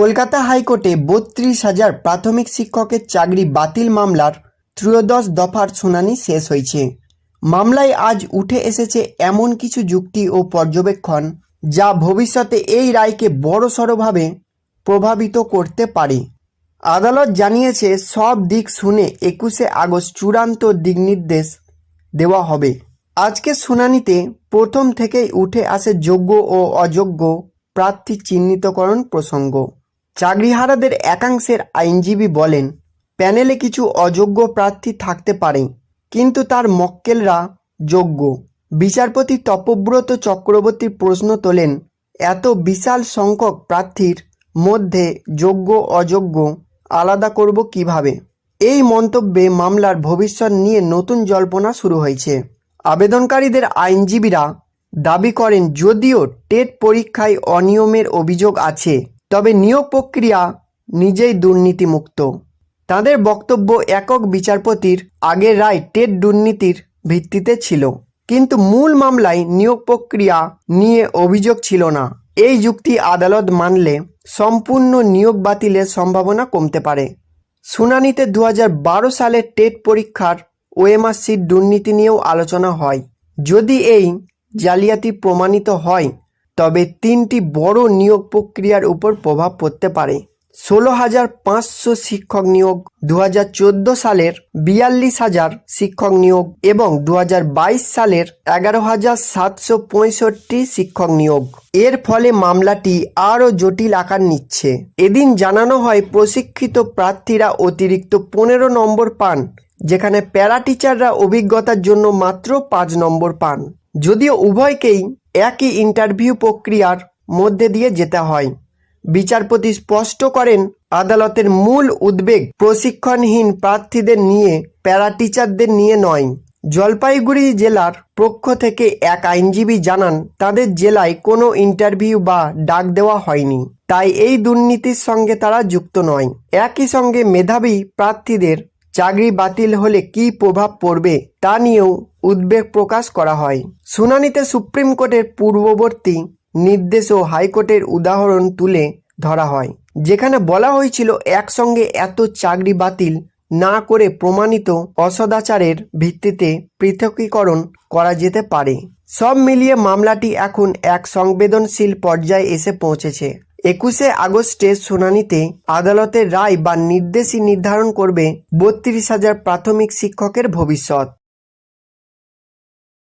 কলকাতা হাইকোর্টে বত্রিশ হাজার প্রাথমিক শিক্ষকের চাকরি বাতিল মামলার ত্রয়োদশ দফার শুনানি শেষ হয়েছে। মামলায় আজ উঠে এসেছে এমন কিছু যুক্তি ও পর্যবেক্ষণ যা ভবিষ্যতে এই রায়কে বড়সড়ভাবে প্রভাবিত করতে পারে। আদালত জানিয়েছে, সব দিক শুনে একুশে আগস্ট চূড়ান্ত দিকনির্দেশ দেওয়া হবে। আজকের শুনানিতে প্রথম থেকেই উঠে আসে যোগ্য ও অযোগ্য প্রার্থী চিহ্নিতকরণ প্রসঙ্গ। চাকরিহারাদের একাংশের আইনজীবী বলেন, প্যানেলে কিছু অযোগ্য প্রার্থী থাকতে পারে, কিন্তু তার মক্কেলরা যোগ্য। বিচারপতি তপব্রত চক্রবর্তী প্রশ্ন তোলেন, এত বিশাল সংখ্যক প্রার্থীর মধ্যে যোগ্য, অযোগ্য আলাদা করব কীভাবে? এই মন্তব্যে মামলার ভবিষ্যৎ নিয়ে নতুন জল্পনা শুরু হয়েছে। আবেদনকারীদের আইনজীবীরা দাবি করেন, যদিও টেট পরীক্ষায় অনিয়মের অভিযোগ আছে তবে নিয়োগ প্রক্রিয়া নিজেই দুর্নীতিমুক্ত। তাদের বক্তব্য একক বিচারপতির আগের রায় টেট দুর্নীতির ভিত্তিতে ছিল। কিন্তু মূল মামলায় নিয়োগ প্রক্রিয়া নিয়ে অভিযোগ ছিল না। এই যুক্তি আদালত মানলে সম্পূর্ণ নিয়োগ বাতিলের সম্ভাবনা কমতে পারে। শুনানিতে দু সালের টেট পরীক্ষার ওএমআর সিট দুর্নীতি নিয়েও আলোচনা হয়। যদি এই জালিয়াতি প্রমাণিত হয় তবে তিনটি বড় নিয়োগ প্রক্রিয়ার উপর প্রভাব পড়তে পারে। ষোলো হাজার পাঁচশো শিক্ষক নিয়োগ দু হাজার চোদ্দ সালের বিয়াল্লিশ হাজার শিক্ষক নিয়োগ এবং দু হাজার বাইশ সালের এগারো হাজার সাতশো পঁয়ষট্টি শিক্ষক নিয়োগ। এর ফলে মামলাটি আরও জটিল আকার নিচ্ছে। এদিন জানানো হয়, প্রশিক্ষিত প্রার্থীরা অতিরিক্ত পনেরো নম্বর পান, যেখানে প্যারা টিচাররা অভিজ্ঞতার জন্য মাত্র পাঁচ নম্বর পান। যদিও উভয়কেই একই ইন্টারভিউ প্রক্রিয়ার মধ্যে দিয়ে যেতে হয়। বিচারপতি স্পষ্ট করেন, আদালতের মূল উদ্বেগ প্রশিক্ষণহীন প্রার্থীদের নিয়ে প্যারা টিচারদের নিয়ে নয়। জলপাইগুড়ি জেলার পক্ষ থেকে এক আইনজীবী জানান, তাদের জেলায় কোনো ইন্টারভিউ বা ডাক দেওয়া হয়নি। তাই এই দুর্নীতির সঙ্গে তারা যুক্ত নয়। একই সঙ্গে মেধাবী প্রার্থীদের চাকরি বাতিল হলে কী প্রভাব পড়বে তা নিয়েও উদ্বেগ প্রকাশ করা হয়। শুনানিতে সুপ্রিম কোর্টের পূর্ববর্তী নির্দেশ ও হাইকোর্টের উদাহরণ তুলে ধরা হয়, যেখানে বলা হয়েছিল একসঙ্গে এত চাকরি বাতিল না করে প্রমাণিত অসদাচারের ভিত্তিতে পৃথকীকরণ করা যেতে পারে। সব মিলিয়ে মামলাটি এখন এক সংবেদনশীল পর্যায়ে এসে পৌঁছেছে। একুশে আগস্টের শুনানিতে আদালতের রায় বা নির্দেশই নির্ধারণ করবে বত্রিশ হাজার প্রাথমিক শিক্ষকের ভবিষ্যৎ।